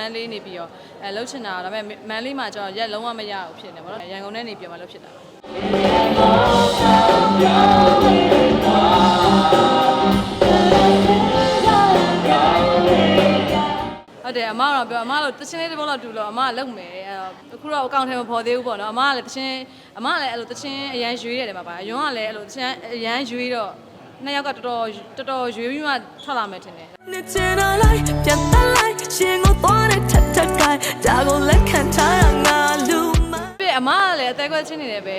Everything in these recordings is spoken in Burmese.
န်းလေးနေပြီးတော့အဲလှုပ်ချင်တာဒါပေမဲ့မန်းလေးမှာကျတော့ရက်လုံးဝမရဘူးဖြစ်နေပါတော့ရန်ကုန်နဲ့နေပြီးတော့မှလှုပ်ဖြစ်တာပါဟုတ်တယ်အမကတော့ပြောအမတို့တချင်းလေးတစ်ပုတ်လောက်တူလို့အမကလုံမယ်အဲတော့အခုတော့အကောင့်ထဲမှာပေါ်သေးဘူးပေါ့နော်အမကလည်းတချင်းအမကလည်းအဲ့လိုတချင်းအရန်ရွေးရတယ်မှာပါအယွန်းကလည်းအဲ့လိုတချင်းအရန်ရွေးတော့ နှစ်ယောက်ကတော်တော်တော်တော်ရွေးပြီးမှထွက်လာမယ်ထင်တယ်နေချင်တော့လိုက်ပြန်တက်လိုက်ရှင်ကိုသွားတဲ့ထက်ထက်ကိုင်းဒါကိုလက်ခံထားတာငါလူမပြအမကလည်းအသေးခွက်ချင်းနေတယ်ပဲ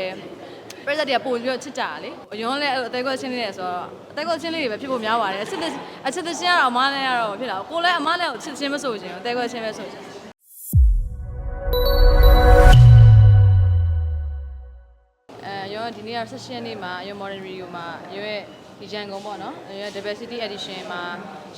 ပရိသတ်တွေကပုံပြီးတော့ချစ်ကြတာလေအရွန်လည်းအသေးခွက်ချင်းနေတယ်ဆိုတော့အသေးခွက်ချင်းလေးတွေပဲဖြစ်ဖို့များပါတယ်အချစ်အချစ်ချင်းကတော့အမနဲ့ကတော့ဖြစ်တာကိုလည်းအမနဲ့ကိုချစ်ချင်းမဆိုချင်ဘူးအသေးခွက်ချင်းပဲဆိုချင်အဲရောဒီနေ့က session နေ့မှာရော modern radio မှာရောရဲ့ ဒီရန်ကုန်ပေါ့နော်ရော diversity edition မှာ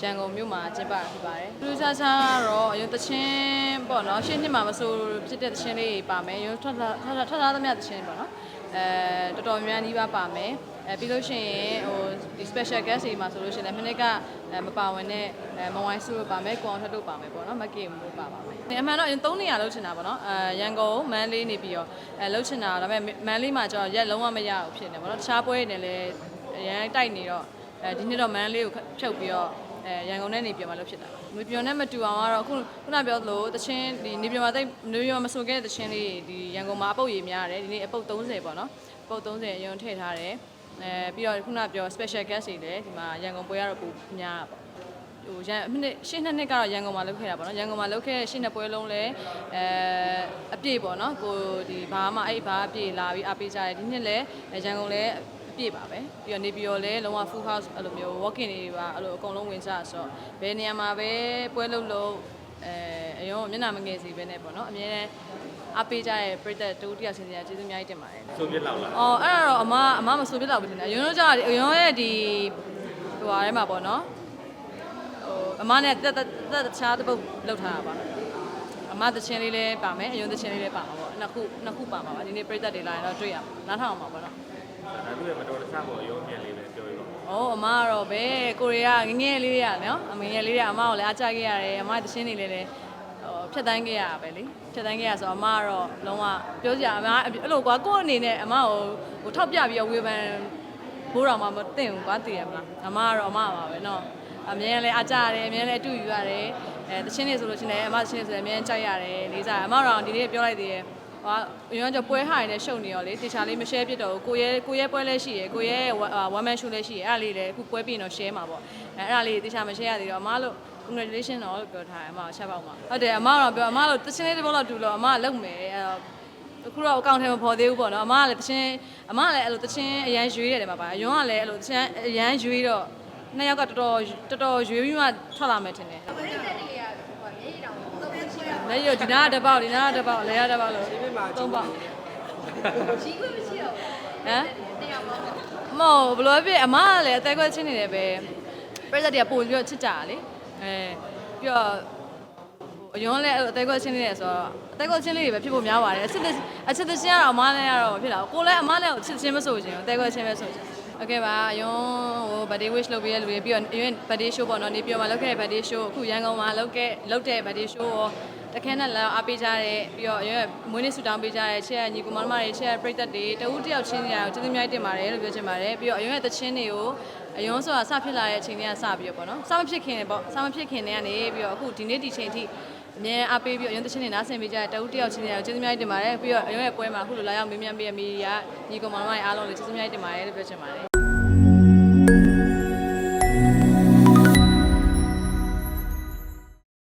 ရန်ကုန်မြို့မှာကျင်းပတာဖြစ်ပါတယ်။လူစားစားကတော့ရောတချင်းပေါ့နော်ရှင်းနှစ်မှာမဆိုဖြစ်တဲ့တချင်းလေးပါမယ်။ရောထွက်လာထွက်လာထွက်လာသမျှတချင်းပေါ့နော်။အဲတော်တော်များများနှီးပါပါမယ်။အဲပြီးလို့ရှိရင်ဟိုဒီ special guest တွေမှာဆိုလို့ရှိရင်လည်းမနေ့ကအဲမပါဝင်တဲ့အဲမဝိုင်းစုတို့ပါမယ်၊ကွန်ထက်တို့ပါမယ်ပေါ့နော်။မက်ကင်တို့ပါပါမယ်။အမှန်တော့အရင်3နေရာလောက်ချင်တာပေါ့နော်။အဲရန်ကုန်မန်းလေးနေပြီးတော့အဲလောက်ချင်တာဒါပေမဲ့မန်းလေးမှာကျတော့ရက်လုံးဝမရဘူးဖြစ်နေပေါ့နော်။တခြားပွဲတွေနဲ့လည်းအ ရန်တိုက်နေတော့အဲဒီနေ့တော့မန်းလေးကိုဖြုတ်ပြီးတော့အဲရန်ကုန်နဲ့နေပြည်တော်မှာလုပ်ဖြစ်တာပါ။နေပြည်တော်နဲ့မတူအောင်ကတော့အခုခုနပြောသလိုတချင်းဒီနေပြည်တော်မှာတိတ်နေပြည်တော်မဆိုခဲ့တဲ့တချင်းလေးဒီရန်ကုန်မှာအပုတ်ရည်များတယ်ဒီနေ့အပုတ်30ပေါ့နော်။အပုတ်30အရင်ထည့်ထားတယ်။အဲပြီးတော့ခုနပြော special guest တွေလည်းဒီမှာရန်ကုန်ပွဲကတော့ပိုများတာပေါ့။ဟိုရန်အနှစ်ရှင်းနှစ်နှစ်ကတော့ရန်ကုန်မှာလုပ်ခဲ့တာပေါ့နော်ရန်ကုန်မှာလုပ်ခဲ့တဲ့ရှင်းနှစ်ပွဲလုံးလည်းအဲအပြည့်ပေါ့နော်ကိုဒီဘာမှအဲ့ဘာအပြည့်လာပြီးအားပေးကြတယ်ဒီနှစ်လည်းရန်ကုန်လည်းအ ပြည့်ပါပဲပြီးတော့နေပြည်တော်လည်းလုံးဝ full house အဲ့လိုမျိုး walking တွေပါအဲ့လိုအကုန်လုံးဝင်ကြဆိုတော့ဘယ်နေရာမှာပဲပွဲလုပ်လို့အဲအရင်ကမျက်နှာမငယ်စီပဲနဲ့ပေါ့နော်အများနဲ့အားပေးကြတဲ့ပြည်သက်တူတယောက်ချင်းစီကကျေးဇူးအများကြီးတင်ပါတယ်ဆိုပြစ်လောက်လားအော်အဲ့ဒါတော့အမအမမဆိုပြစ်တော့ဘူးတင်တယ်အရင်တော့ကြာအရင်ရဲ့ဒီဟိုဟာထဲမှာပေါ့နော်ဟိုအမနဲ့တက်တက်တက်တခြားတစ်ပုတ်လောက်ထားတာပါအမသချင်းလေးလည်းပါမယ်အရင်သချင်းလေးလည်းပါမှာပေါ့နှစ်ခုနှစ်ခုပါမှာပါဒီနေ့ပြည်သက်တွေလာရင်တော့တွေ့ရမှာနားထောင်အောင်ပါပေါ့နော် ဒါသူ့ရဲ့မတော်တဆပေါ့ရုံးမြင်လေးပဲပြောရပါ။အော်အမကတော့ဘယ်ကိုရီးယားငယ်ငယ်လေးတွေကနော်အမေငယ်လေးတွေကအမကိုလည်းအားကြခဲ့ရတယ်အမရဲ့သချင်းတွေလည်းလည်းဟိုဖြတ်တန်းခဲ့ရတာပဲလေဖြတ်တန်းခဲ့ရဆိုတော့အမကတော့လုံးဝပြောစရာအမအဲ့လိုကွာကိုယ့်အနေနဲ့အမကိုဟိုထောက်ပြပြီးတော့ဝေဖန်ဘိုးတော်မှမသိဘူးကွာသိရမလားအမကတော့အမပါပဲနော်အမြဲတမ်းလည်းအားကြရတယ်အမြဲတမ်းလည်းအတူယူရတယ်အဲသချင်းတွေဆိုလို့ရှိရင်လည်းအမသချင်းတွေဆိုလည်းအမြဲတမ်းကြိုက်ရတယ်လေးစားအမတော့ဒီနေ့ပြောလိုက်သေးတယ် ဟာအရင်ကပွဲဟာရနေရှုပ်နေရောလေတေချာလေးမ share ဖြစ်တော့ဘူးကိုရဲကိုရဲပွဲလည်းရှိရယ်ကိုရဲ one man show လည်းရှိရယ်အဲ့ဒါလေးလည်းအခုပွဲပြီးရင်တော့ share မှာပေါ့အဲအဲ့ဒါလေးတေချာမ share ရသေးတော့အမလို့ congratulation တော့လို့ပြောထားတယ်အမကိုချက်ပေါက်မှာဟုတ်တယ်အမကတော့ပြောအမလို့တချင်းလေးတစ်ပုတ်လောက်တူလို့အမကလုံမယ်အဲ့တော့အခုတော့အကောင့်ထဲမှာပေါ်သေးဘူးပေါ့နော်အမကလည်းတချင်းအမကလည်းအဲ့လိုတချင်းအရန်ရွေးရတယ်မှာပါအယွန်းကလည်းအဲ့လိုတချင်းအရန်ရွေးတော့နှစ်ယောက်ကတော်တော်တော်တော်ရွေးပြီးမှထွက်လာမယ်ထင်တယ် လက်ရဒီနာကတစ်ပေါက်ဒီနာကတစ်ပေါက်လဲရတစ်ပေါက်လို့သုံးပေါက် ကြီးခွင့်မရှိတော့ဘူး ဟမ် တရားမဟုတ်ဘူး မဟုတ်ဘလို့ဖြစ်အမကလည်းအသေးခွဲချင်းနေတယ်ပဲပြဿနာတွေကပို့ပြီးတော့ချစ်ကြတာလေအဲပြီးတော့အယွန်းလည်းအသေးခွဲချင်းနေတယ်ဆိုတော့အသေးခွဲချင်းလေးတွေပဲဖြစ်ဖို့များပါတယ်အချစ်တဲ့အချစ်တဲ့ချင်းကတော့အမလည်းကတော့မဖြစ်တာကိုလည်းအမလည်းကိုချစ်ချင်းမဆိုချင်ဘူးအသေးခွဲချင်းပဲဆိုချင်โอเคပါအယွန်းဟို birthday wish လုပ်ပေးရလူတွေပြီးတော့အယွန်း birthday show ပေါ့နော်နေပြောမှာလုပ်ခဲ့တဲ့ birthday show အခုရန်ကုန်မှာလုပ်ခဲ့လုပ်တဲ့ birthday show ရော တခဲနဲ့လာအားပေးကြတဲ့ပြီးတော့ရွေးမွေးနေ့ဆူတောင်းပေးကြတဲ့ချစ်ရညီကူမတော်တွေချစ်ရပြိသက်တွေတဦးတယောက်ချင်းတွေကျေးဇူးများတင်ပါတယ်လို့ပြောချင်ပါတယ်ပြီးတော့အရွေးတချင်းတွေကိုအယုံဆိုတာစဖြစ်လာတဲ့အချိန်တွေကစပြီးတော့ပေါ့နော်စမဖြစ်ခင်ပေါ့စမဖြစ်ခင်တွေကနေပြီးတော့အခုဒီနေ့ဒီချိန်ထိအမြဲအားပေးပြီးတော့အယုံတချင်းတွေနားဆင်ပေးကြတဲ့တဦးတယောက်ချင်းတွေကိုကျေးဇူးများတင်ပါတယ်ပြီးတော့အယုံရဲ့ပွဲမှာအခုလိုလာရောက်မေးမြန်းပေးရမီဒီယာညီကူမတော်တွေအားလုံးလည်းကျေးဇူးများတင်ပါတယ်လို့ပြောချင်ပါတယ်